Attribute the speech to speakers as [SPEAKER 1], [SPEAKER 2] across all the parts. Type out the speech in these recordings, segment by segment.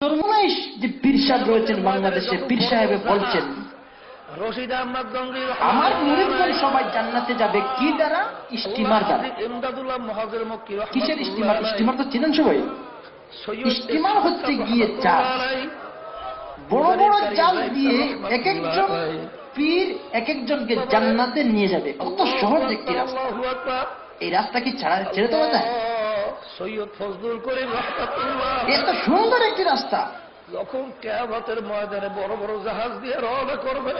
[SPEAKER 1] চরমনাই যে পীর সাহেব রয়েছেন বাংলাদেশে পীর সাহেবে বলছেন
[SPEAKER 2] রশিদ আহমদ গঙ্গি
[SPEAKER 1] আমার মুরিদগণ সবাই জান্নাতে যাবে। কি দ্বারা? স্টিমার দ্বারা।
[SPEAKER 2] ইমদাদুল্লাহ মহাজের মক্কি
[SPEAKER 1] কিসের স্টিমার স্টিমার তো চিনেন সবাই। স্টিমার হচ্ছে গিয়ে। বড় বড় জাল দিয়ে এক একজন পীর এক একজনকে জান্নাতে নিয়ে যাবে। কত সহজ একটি রাস্তা। এই রাস্তা কি ছাড়া ছেড়ে দেওয়া যায়?
[SPEAKER 2] সৈয়দ ফজলুল করিম
[SPEAKER 1] এত সুন্দর একটি রাস্তা।
[SPEAKER 2] যখন কেয়ামতের ময়দানে বড় বড় জাহাজ দিয়ে রওনা করবে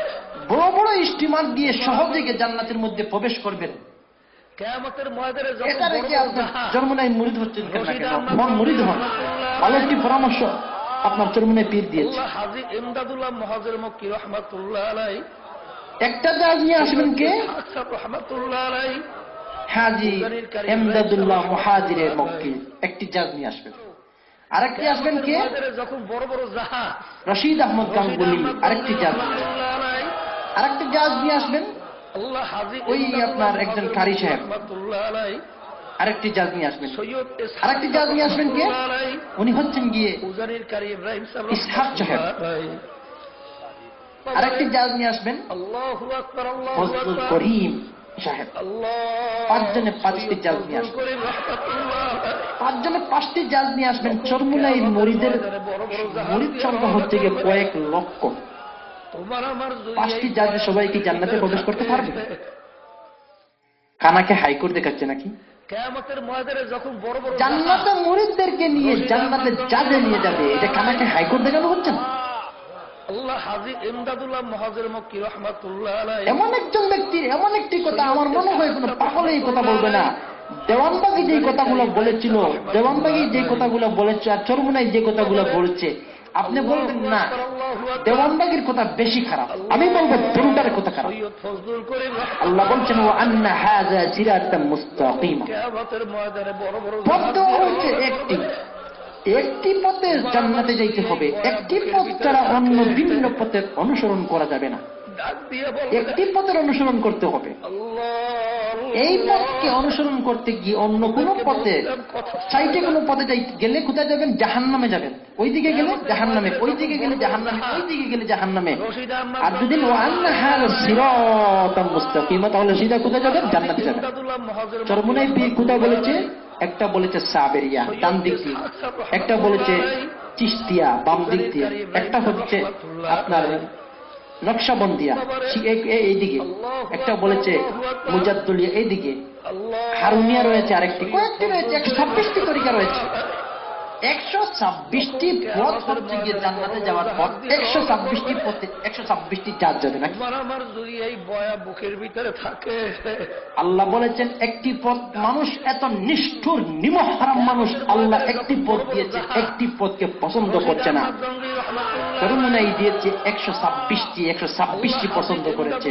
[SPEAKER 1] বড় বড় স্টিমার দিয়ে সহজে জান্নাতের মধ্যে প্রবেশ করবেন।
[SPEAKER 2] কেয়ামতের ময়দানে
[SPEAKER 1] এটা রেখে আপনার মুরিদ হচ্ছেন মন মুরিদ হন। ভালো একটি পরামর্শ আপনার চরমনায় পীর দিয়েছে।
[SPEAKER 2] হাজি ইমদাদুল্লাহ মহাজের মক্কি রহমাতুল্লাহ আলাই
[SPEAKER 1] একটা জাহাজ নিয়ে আসবেন কে?
[SPEAKER 2] রহমাতুল্লাহ আলাই
[SPEAKER 1] হাজি এমদাদুল্লাহ মহাজিরের মক্কি একটি জাহাজ নিয়ে আসবেন। আরেকটি আসবেন কে?
[SPEAKER 2] যখন বড় বড় জাহাজ।
[SPEAKER 1] রশিদ আহমদ গাঙ্গুলি। আরেকটি আসবেন। আরেকটি জাহাজ নিয়ে আসবেন। ওই আপনার একজন কারি সাহেব। আরেকটি জাহাজ নিয়ে আসবেন।
[SPEAKER 2] সৈয়দ
[SPEAKER 1] আরেকটি জাহাজ নিয়ে আসবেন কে? উনি হচ্ছেন গিয়ে ইসহাক সাহেব। আরেকটি জাহাজ নিয়ে আসবেন। করিম। সাহেব। পাঁচজনে পাঁচটি জাল নিয়ে আসবেন। পাঁচজনে পাঁচটি জাহাজ নিয়ে আসবেন। চরমুনাই মরিদের মরিদ সংখ্যা হচ্ছে গিয়ে কয়েক লক্ষ। পাঁচটি জাহাজে সবাই কি জান্নাতে প্রবেশ করতে পারবে? কানাকে হাইকোর্ট দেখাচ্ছে নাকি? জান্নাতে মুরিদদেরকে নিয়ে জান্নাতে জাজে নিয়ে যাবে এটা কানাকে হাইকোর্ট দেখানো হচ্ছে না?
[SPEAKER 2] আল্লাহ হাজি ইমদাদুল্লাহ মহাজের মক্কি রহমাতুল্লাহ
[SPEAKER 1] এমন একজন ব্যক্তির এমন একটি কথা আমার মনে হয় কোনো পাগলে এই কথা বলবে না। দেওয়ানবাগি যে কথাগুলো বলেছিল দেওয়ানবাগি যে কথাগুলো বলেছে আর চরমুনাই যে কথাগুলো বলছে আপনি বলবেন না দেওয়ানবাগির কথা বেশি খারাপ। আমি বলব দরুটার কথা খারাপ। আল্লাহ বলছেন ও আন্না হাযা সিরাতাম মুস্তাকিমা। পথ হচ্ছে একটি। একটি পথে জান্নাতে যাইতে হবে। একটি পথ ছাড়া অন্য ভিন্ন পথের অনুসরণ করা যাবে না। একটি পথের অনুসরণ করতে হবে। এই পথকে অনুসরণ করতে গিয়ে অন্য কোনো পথে সাইটে কোনো পথে গেলে কোথায় যাবেন? জাহান নামে যাবেন। ওই দিকে গেলে জাহান নামে ওই দিকে গেলে জাহান নামে ওই দিকে গেলে জাহান নামে আর যদি মুস্তাকিমা তাহলে সিধা কোথায় যাবেন? জান্নাতে যাবেন। চরমুনাই কোথায় বলেছে? একটা বলেছে সাবেরিয়া ডান দিক দিয়ে। একটা বলেছে চিস্তিয়া বাম দিক দিয়ে। একটা হচ্ছে আপনার নকশাবন্দিয়া এইদিকে। একটা বলেছে মুজাদ্দুলিয়া এইদিকে। হারুনিয়া রয়েছে আরেকটি কয়েকটি রয়েছে একশো ছাব্বিশটি তরিকা রয়েছে। একশো ছাব্বিশটি পথ হচ্ছে গিয়ে জান্নাতে যাওয়ার পথ। একশো ছাব্বিশটি পথে একশো ছাব্বিশটি জাত যাবে নাকি?
[SPEAKER 2] আমার যদি এই বয়া বুকের ভিতরে থাকে।
[SPEAKER 1] আল্লাহ বলেছেন একটি পথ মানুষ এত নিষ্ঠুর নিমহারাম মানুষ আল্লাহ একটি পথ দিয়েছে একটি পথকে পছন্দ করছে না। করুণাই দিয়েছে একশো ছাব্বিশটি একশো ছাব্বিশটি পছন্দ করেছে।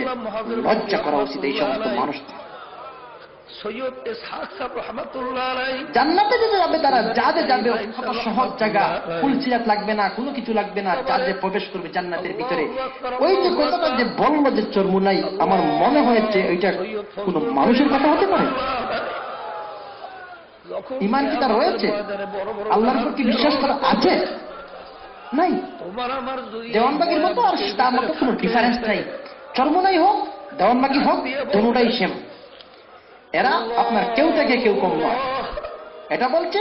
[SPEAKER 1] লজ্জা করা উচিত এই সমস্ত মানুষদের।
[SPEAKER 2] সৈয়দ ইসহাক সাহেব রহমাতুল্লাহ আলাই
[SPEAKER 1] জান্নাতে যেতে যাবে তারা যাবে কত সহজ জায়গা ফুলসিরাত লাগবে না কোনো কিছু লাগবে না প্রবেশ করবে জান্নাতের ভিতরে। ওই যে কথাটা যে বলল যে চর্মুনাই আমার মনে হয়েছে কোনো মানুষের কথা হতে পারে? ইমান কি তার রয়েছে? আল্লাহর কি বিশ্বাস করা আছে? নাই। দেওয়ানবাগির মতো আর তার মতো কোনো ডিফারেন্স নাই। চর্মনাই হোক দেওয়ানবাগি হোক দুটাই সেম এরা আপনার কেউ থেকে কেউ কম নয় এটা বলছে,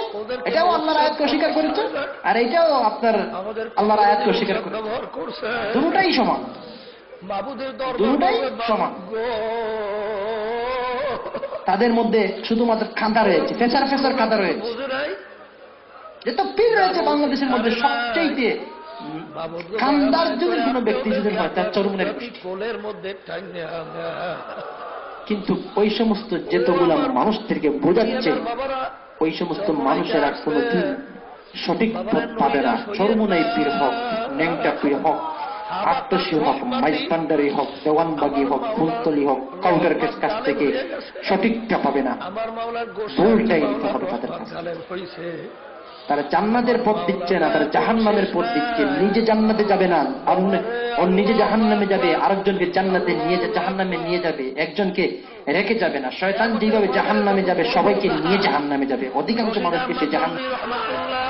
[SPEAKER 1] এটাও আল্লাহর আয়াতকে অস্বীকার করেছে, আর এটাও আপনার আল্লাহর আয়াতকে অস্বীকার করেছে দুটাই সমান দুটাই সমান। তাদের মধ্যে শুধুমাত্র কাঁদা রয়েছে, ফেসার ফেসার কাঁদা রয়েছে যত পীর রয়েছে বাংলাদেশের মধ্যে সবচেয়ে কান্দার যদি কোনো ব্যক্তি যদি হয়, তার চরমনের
[SPEAKER 2] প্রতি কোলের মধ্যে।
[SPEAKER 1] কিন্তু ওই সমস্ত যেতগুলা মানুষদেরকে বোঝাচ্ছে ওই সমস্ত মানুষেরা কোনোদিন সঠিক পথ পাবে না। চরমুনাই পীর হোক ন্যাংটা পীর হোক আট্টসি হোক মাইস্তান্ডারি হোক দেওয়ানবাগি হোক ফুলতলি হোক কাউন্টার কেস কাছ থেকে সঠিকটা পাবে না। ভুলটাই নিতে হবে তাদের কাছে। তারা জান্নাতের পথ দিচ্ছে না, তারা জাহান নামের পথ দিচ্ছে। নিজে জান্নাতে যাবে না আর ওর নিজে জাহান্নামে যাবে, আরেকজনকে জান্নাতে নিয়ে জাহান নামে নিয়ে যাবে, একজনকে রেখে যাবে না। শয়তান যেভাবে জাহান নামে যাবে, সবাইকে নিয়ে জাহান নামে যাবে। অধিকাংশ মানুষকে সে জাহান
[SPEAKER 2] রহমাতুল্লাহ